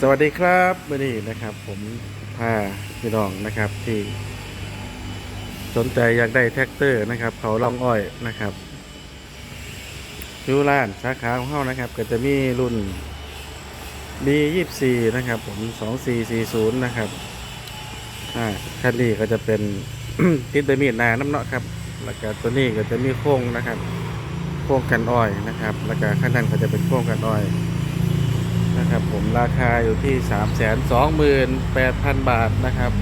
สวัสดีครับวันนี้นะครับ ผมพาพี่น้องนะครับที่ สนใจอยากได้แท็กเตอร์นะครับ เขาล่องอ้อยนะครับยูร้านสาขาของเขานะครับ ก็จะมีรุ่น B24 นะครับ ผม 2440 นะครับอ่าคันนี้ก็จะเป็นติดไดมีดหนาน้ำเนาะครับ แล้วก็ตัวนี้ก็จะมีโค้งนะครับ โค้งกันอ้อยนะครับ แล้วก็ข้างนั้นก็จะเป็นโค้งกันอ้อย นะครับผมราคาอยู่ที่ 3 2 8 0 0 0 บาทนะครับ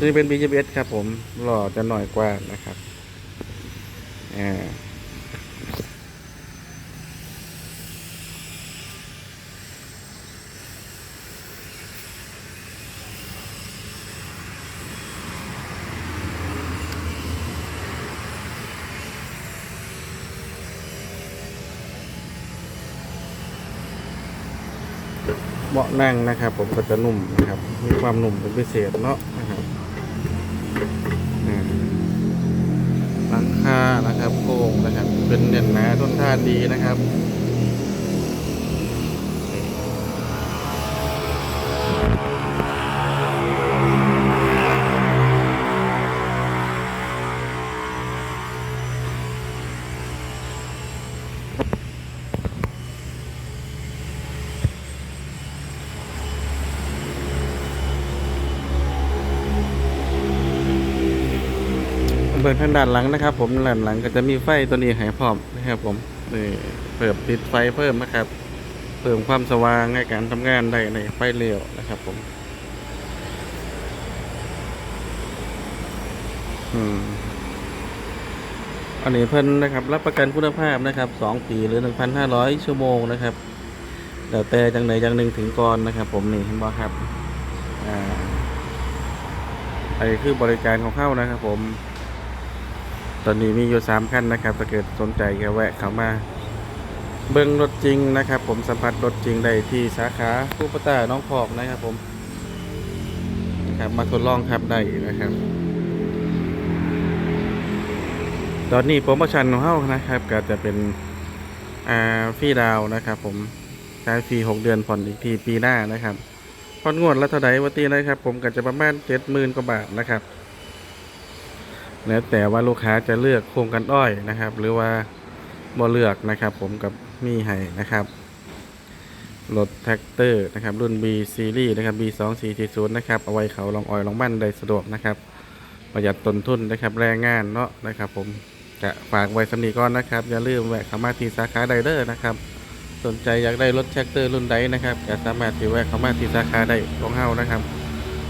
นี่เป็น BGS ครับผมหล่อจะหน่อยกว่านะครับ อ่า เบาะนั่งนะครับ ผมก็จะนุ่มนะครับ มีความนุ่มเป็นพิเศษเนาะนะครับอ่าหลังคานะครับโค้งนะครับ เป็นเน่นหนาต้นท่านดีนะครับ เบิร์ทางด้านหลังนะครับ ผมด้านหลังก็จะมีไฟตัวนี้ให้พร้อมนะครับผมนี่เพิ่มติดไฟเพิ่มนะครับ เพิ่มความสว่างในการทำงานได้ในไฟเร็วนะครับ ผม อืมอันนี้เพิ่นนะครับ รับประกันคุณภาพนะครับสองปีหรือหนึ่งพันห้าร้อยชั่วโมงนะครับแล้วแต่จังไหนจังหนึ่งถึงก่อนนะครับ ผมนี่เห็นบ่ครับอ่าอันนี้คือบริการของเข้านะครับ ผม ตอนนี้มีอยู่สามขั้นนะครับ ถ้าเกิดสนใจก็แวะเข้ามา เบิ้งรถจริงนะครับ ผมสัมผัสรถจริงได้ที่สาขาคูปตาน้องพอกนะครับผมนะครับมาทดลองขับได้นะครับ ตอนนี้โปรโมชั่นของเฮานะครับ ก็จะเป็นอ่าฟรีดาวน์นะครับ ผมใช้ฟรีหกเดือนผ่อนอีกทีปีหน้านะครับผ่อนงวดละเท่าไหร่วันตีนะครับ ผมก็จะประมาณเจ็ดหมื่นกว่าบาทนะครับ แล้วแต่ว่าลูกค้าจะเลือกโครงกันอ้อยนะครับ หรือว่าบ่เลือกนะครับ ผมกับมีให้นะครับรถแท็กเตอร์นะครับ รุ่น B ซีรีส์นะครับ B 2 4 4 0นะครับเอาไว้เขาลองอ้อยลองบ้านได้สะดวกนะครับ ประหยัดต้นทุนนะครับแรงงานเนาะนะครับ ผมจะฝากไว้สำนีก่อนนะครับ อย่าลืมแวะเข้ามาที่สาขาไดเดอร์นะครับ สนใจอยากได้รถแท็กเตอร์รุ่นใดนะครับก็สามารถที่แวะเข้ามาที่สาขาได้ของเฮานะครับ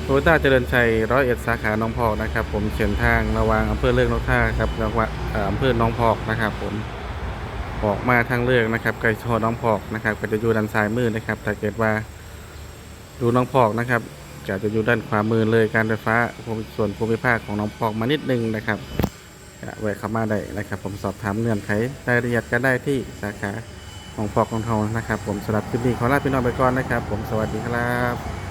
โตต้าเจริญชัยร้อยเอ็ดสาขาหน้องพอกนะครับ ผมเส้นทางระวางอำเภอเลือกนกท่าครับจังหวัดอำเภอน้องพอกนะครับ ผมออกมาทางเลือกนะครับไกลชอน้องพอกนะครับ ก็จะอยู่ด้านซ้ายมือนะครับ ถ้าเกิดว่าดูน้องพอกนะครับก็จะอยู่ด้านขวามือเลยการไฟฟ้าส่วนภูมิภาคของน้องพอกมานิดนึงนะครับแวะเข้ามาได้นะครับ ผมสอบถามเงื่อนไขรายละเอียดก็ได้ที่สาขาของพอกของทองนะครับ ผมสำหรับคลิปนี้ขอลาพี่น้องไปก่อนนะครับ ผมสวัสดีครับ